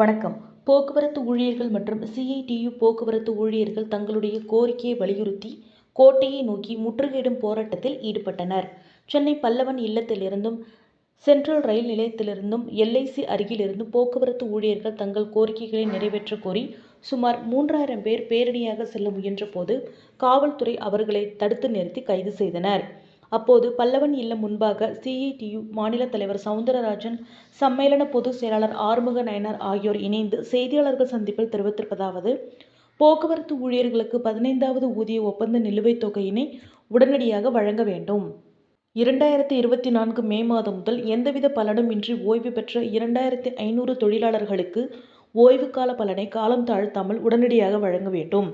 வணக்கம் போக்குவரத்து ஊழியர்கள் மற்றும் சிஐடியு போக்குவரத்து ஊழியர்கள் தங்களுடைய கோரிக்கையை வலியுறுத்தி கோட்டையை நோக்கி முற்றுகையிடும் போராட்டத்தில் ஈடுபட்டனர். சென்னை பல்லவன் இல்லத்திலிருந்தும், சென்ட்ரல் ரயில் நிலையத்திலிருந்தும், எல்ஐசி அருகிலிருந்தும் போக்குவரத்து ஊழியர்கள் தங்கள் கோரிக்கைகளை நிறைவேற்ற கோரி சுமார் மூன்றாயிரம் பேர் பேரணியாக செல்ல முயன்ற போது, காவல்துறை அவர்களை தடுத்து நிறுத்தி கைது செய்தனர். அப்போது பல்லவன் இல்லம் முன்பாக சிஐடியு மாநில தலைவர் சவுந்தரராஜன், சம்மேளன பொதுச் செயலாளர் ஆறுமுக நயனர் ஆகியோர் இணைந்து செய்தியாளர்கள் சந்திப்பில் தெரிவித்திருப்பதாவது போக்குவரத்து ஊழியர்களுக்கு பதினைந்தாவது ஊதிய ஒப்பந்த நிலுவைத் தொகையினை உடனடியாக வழங்க வேண்டும். இரண்டாயிரத்து இருபத்தி நான்கு மே மாதம் முதல் எந்தவித பலனும் இன்றி ஓய்வு பெற்ற இரண்டாயிரத்தி ஐநூறு தொழிலாளர்களுக்கு ஓய்வு கால பலனை காலம் தாழ்த்தாமல் உடனடியாக வழங்க வேண்டும்.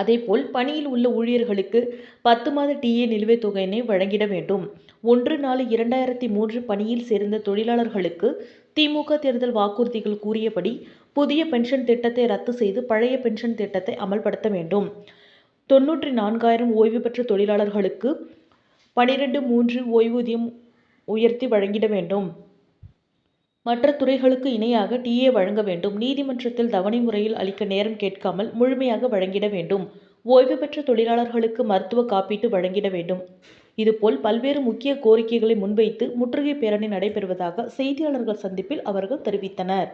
அதேபோல் பணியில் உள்ள ஊழியர்களுக்கு பத்து மாத டிஏ நிலுவைத் தொகையினை வழங்கிட வேண்டும். ஒன்று நாலு இரண்டாயிரத்தி மூன்று பணியில் சேர்ந்த தொழிலாளர்களுக்கு திமுக தேர்தல் வாக்குறுதிகள் கூறியபடி புதிய பென்ஷன் திட்டத்தை ரத்து செய்து பழைய பென்ஷன் திட்டத்தை அமல்படுத்த வேண்டும். தொன்னூற்றி நான்காயிரம் ஓய்வு பெற்ற தொழிலாளர்களுக்கு பனிரெண்டு மூன்று ஓய்வூதியம் உயர்த்தி வழங்கிட வேண்டும். மற்ற துறைகளுக்கு இணையாக டிஏ வழங்க வேண்டும். நீதிமன்றத்தில் தவணை முறையில் அளிக்க நேரம் கேட்காமல் முழுமையாக வழங்கிட வேண்டும். ஓய்வு பெற்ற தொழிலாளர்களுக்கு மருத்துவ காப்பீட்டு வழங்கிட வேண்டும். இதுபோல் பல்வேறு முக்கிய கோரிக்கைகளை முன்வைத்து முற்றுகை பேரணி நடைபெறுவதாக செய்தியாளர்கள் சந்திப்பில் அவர்கள் தெரிவித்தனர்.